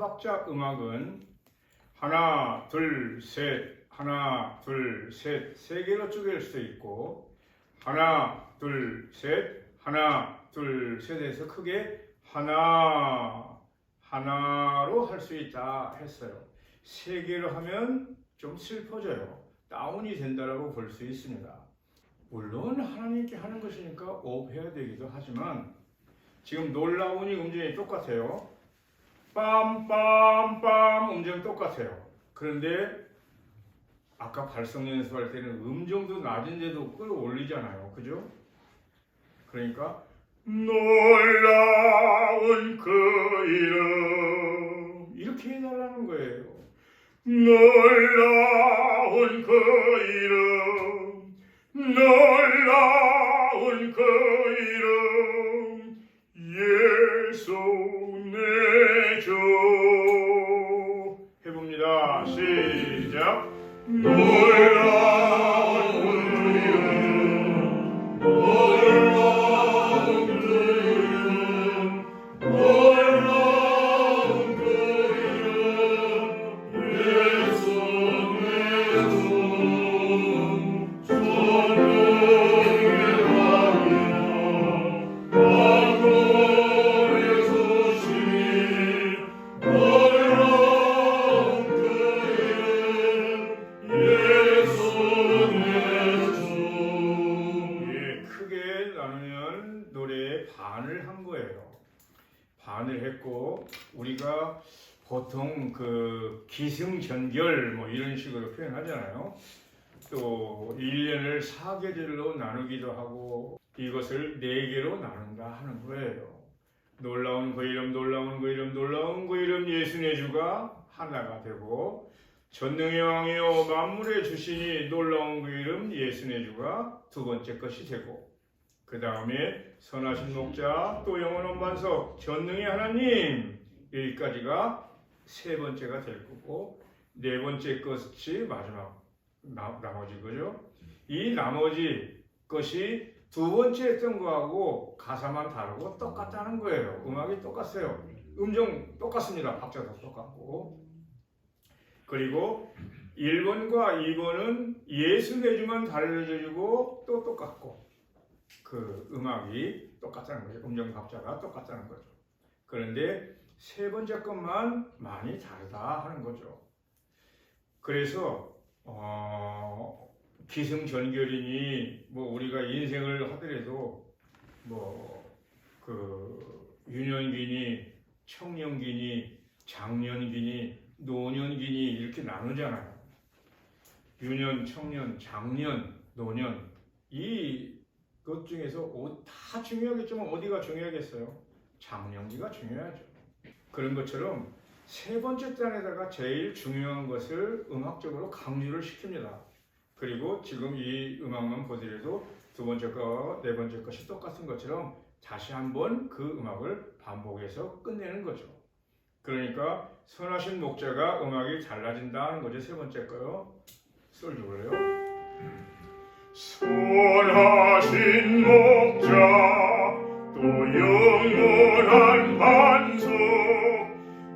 박자 음악은 하나, 둘, 셋, 하나, 둘, 셋, 세 개로 쪼갤 수도 있고 하나, 둘, 셋, 하나, 둘, 셋에서 크게 하나, 하나로 할 수 있다 했어요. 세 개로 하면 좀 슬퍼져요. 다운이 된다라고 볼 수 있습니다. 물론 하나님께 하는 것이니까 오해야 되기도 하지만 지금 놀라운 이 음정이 똑같아요. 빰빰빰 음정 똑같아요. 그런데 아까 발성 연습할 때는 음정도 낮은데도 끌어올리잖아요. 그죠? 그러니까 놀라운 그 이름 이렇게 해달라는 거예요. 놀라운 그 이름 놀라운 그 보통 그 기승전결 뭐 이런 식으로 표현하잖아요. 또 1년을 4계절로 나누기도 하고 이것을 4개로 나눈다 하는 거예요. 놀라운 그 이름 놀라운 그 이름 놀라운 그 이름 예수의 주가 하나가 되고 전능의 왕이요 만물의 주신이 놀라운 그 이름 예수의 주가 두 번째 것이 되고 그 다음에 선하신 목자 또 영원한 반석 전능의 하나님 여기까지가 세 번째가 될 거고 네 번째 것이 마지막 나, 나머지 거죠. 이 나머지 것이 두 번째 했던 거하고 가사만 다르고 똑같다는 거예요. 음악이 똑같아요. 음정 똑같습니다. 박자도 똑같고. 그리고 1번과 2번은 예수 내주만 달려주고 또 똑같고 그 음악이 똑같다는 거죠. 음정 박자가 똑같다는 거죠. 그런데 세 번째 것만 많이 다르다 하는 거죠. 그래서 어, 기승전결이니 뭐 우리가 인생을 하더라도 뭐그 유년기니 청년기니 장년기니 노년기니 이렇게 나누잖아요. 유년, 청년, 장년, 노년 이 것 중에서 어- 다 중요하겠지만 어디가 중요하겠어요? 장년기가 중요하죠. 그런 것처럼 세 번째 단에다가 제일 중요한 것을 음악적으로 강조를 시킵니다. 그리고 지금 이 음악만 보더라도 두 번째 거, 네 번째 것이 똑같은 것처럼 다시 한번 그 음악을 반복해서 끝내는 거죠. 그러니까 선하신 목자가 음악이 달라진다는 거죠. 세 번째 거요. 볼래요? 선하신 목자 또 영원한 반석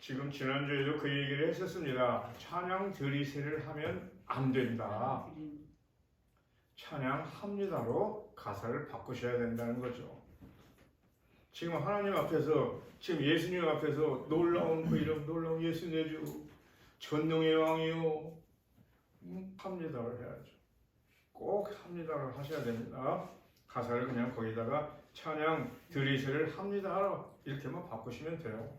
지금 지난주에도 그 얘기를 했었습니다. 찬양 드리세를 하면 안 된다. 찬양합니다로 가사를 바꾸셔야 된다는 거죠. 지금 하나님 앞에서 지금 예수님 앞에서 놀라운 그 이름 놀라운 예수 내주 전능의 왕이요. 음, 합니다를 해야죠. 꼭 합니다를 하셔야 됩니다. 가사를 그냥 거기다가 찬양 드리세를 합니다 이렇게만 바꾸시면 돼요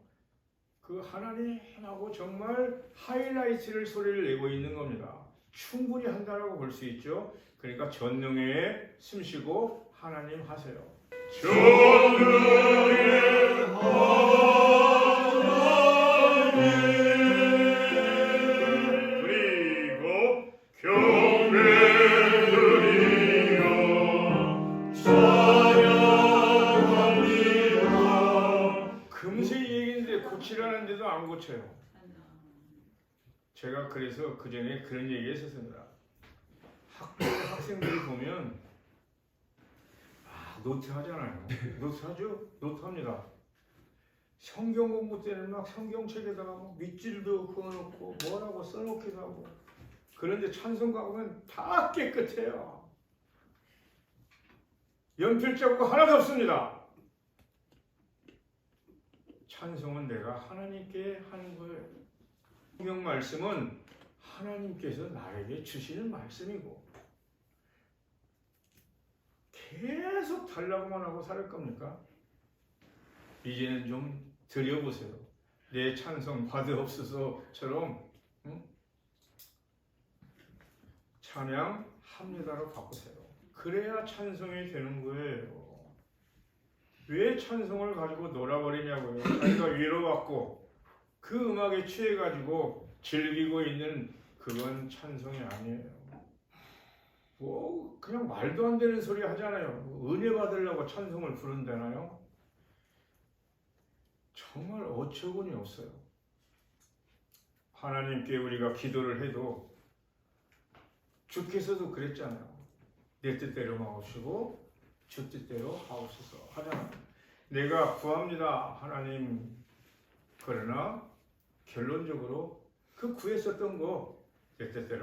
하나님하고 정말 하이라이트를 소리를 내고 있는 겁니다. 충분히 한다라고 볼 수 있죠. 그러니까 전능에 숨쉬고 하나님 하세요. 전능의 하나님 제가 그래서 그 전에 그런 얘기 했었습니다. 학교 학생들이 보면 아 노트 하잖아요. 노트 하죠? 노트 합니다. 성경 공부 때는 막 성경책에다가 뭐 밑줄도 그어놓고 뭐라고 써놓기도 하고 그런데 찬송 가보면 다 깨끗해요. 연필 자국 하나도 없습니다. 찬송은 내가 하나님께 하는 거예요. 성경 말씀은 하나님께서 나에게 주시는 말씀이고 계속 달라고만 하고 살 겁니까? 이제는 좀 드려보세요. 내 찬송 받으옵소서처럼 응? 찬양 합니다로 바꾸세요. 그래야 찬송이 되는 거예요. 왜 찬송을 가지고 놀아버리냐고요. 자기가 위로받고 그 음악에 취해가지고 즐기고 있는 그건 찬송이 아니에요. 뭐 그냥 말도 안 되는 소리 하잖아요. 뭐 은혜 받으려고 찬송을 부른다나요? 정말 어처구니 없어요. 하나님께 우리가 기도를 해도 주께서도 그랬잖아요. 내 뜻대로 마옵시고 주 뜻대로 하옵소서 하잖아요. 내가 구합니다, 하나님. 그러나 결론적으로 그 구했었던 거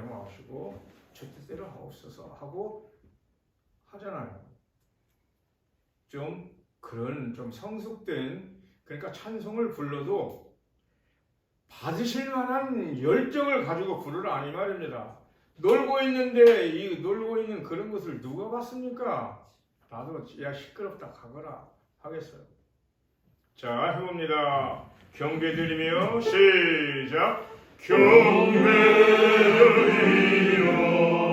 마옵시고 주 뜻대로 하옵소서 하고 하잖아요. 좀 그런 좀 성숙된 그러니까 찬송을 불러도 받으실 만한 열정을 가지고 부르라 아니 말입니다. 놀고 있는데 이 놀고 있는 그런 것을 누가 봤습니까? 나도 야 시끄럽다 가거라 하겠어요. 자 해봅니다. 경배 드리며 시작. 경배 드리며 찬양